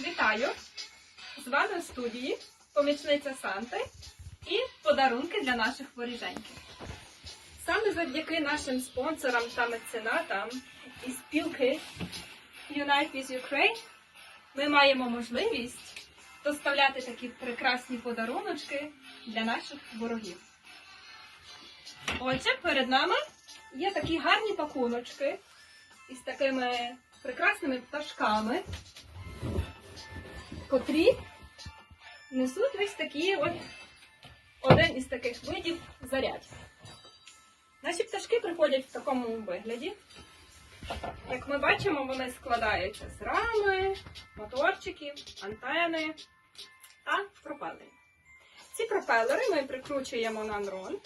Вітаю! З вами в студії помічниця Санти і подарунки для наших воріженьків. Саме завдяки нашим спонсорам та меценатам і спілки Unite Ukraine ми маємо можливість доставляти такі прекрасні подаруночки для наших ворогів. Отже, перед нами є такі гарні пакуночки із такими прекрасними пташками котрі несуть ось такі от один із таких видів зарядів. Наші пташки приходять в такому вигляді. Як ми бачимо, вони складаються з рами, моторчиків, антени та пропелерів. Ці пропелери ми прикручуємо на дрон.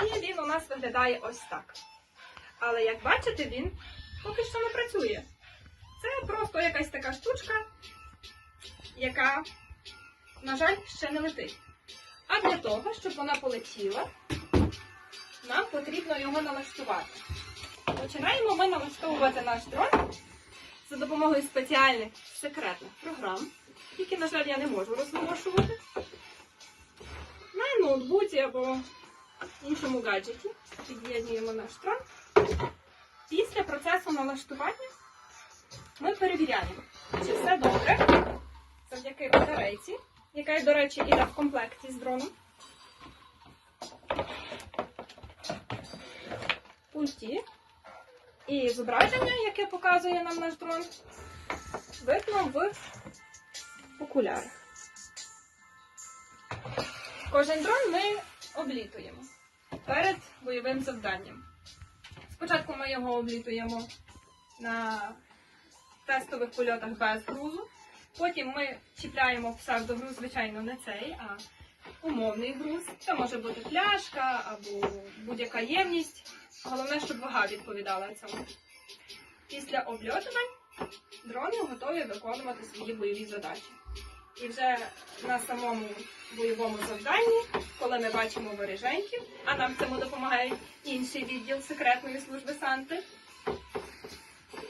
І він у нас виглядає ось так. Але як бачите, він поки що не працює. Це просто якась така штучка, яка, на жаль, ще не летить. А для того, щоб вона полетіла, потрібно його налаштувати. Починаємо ми налаштовувати наш дрон за допомогою спеціальних секретних програм, які, на жаль, я не можу розголошувати. На ноутбуці або іншому гаджеті під'єднуємо наш дрон. Після процесу налаштування ми перевіряємо, чи все добре завдяки батарейці, яка, до речі, іде в комплекті з дроном. Пульті. І зображення, яке показує нам наш дрон, видно в окулярах. Кожен дрон ми облітуємо перед бойовим завданням. Спочатку ми його облітуємо на тестових польотах без грузу. Потім ми чіпляємо псевдогруз, звичайно, не цей, а умовний груз. Це може бути пляшка або будь-яка ємність. Головне, щоб вага відповідала цьому. Після обльотувань дрони готові виконувати свої бойові задачі. І вже на самому бойовому завданні, коли ми бачимо воріженьків, а нам цьому допомагає інший відділ секретної служби Санти,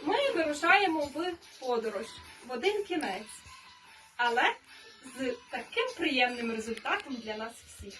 ми вирушаємо в подорож в один кінець, але з таким приємним результатом для нас всіх.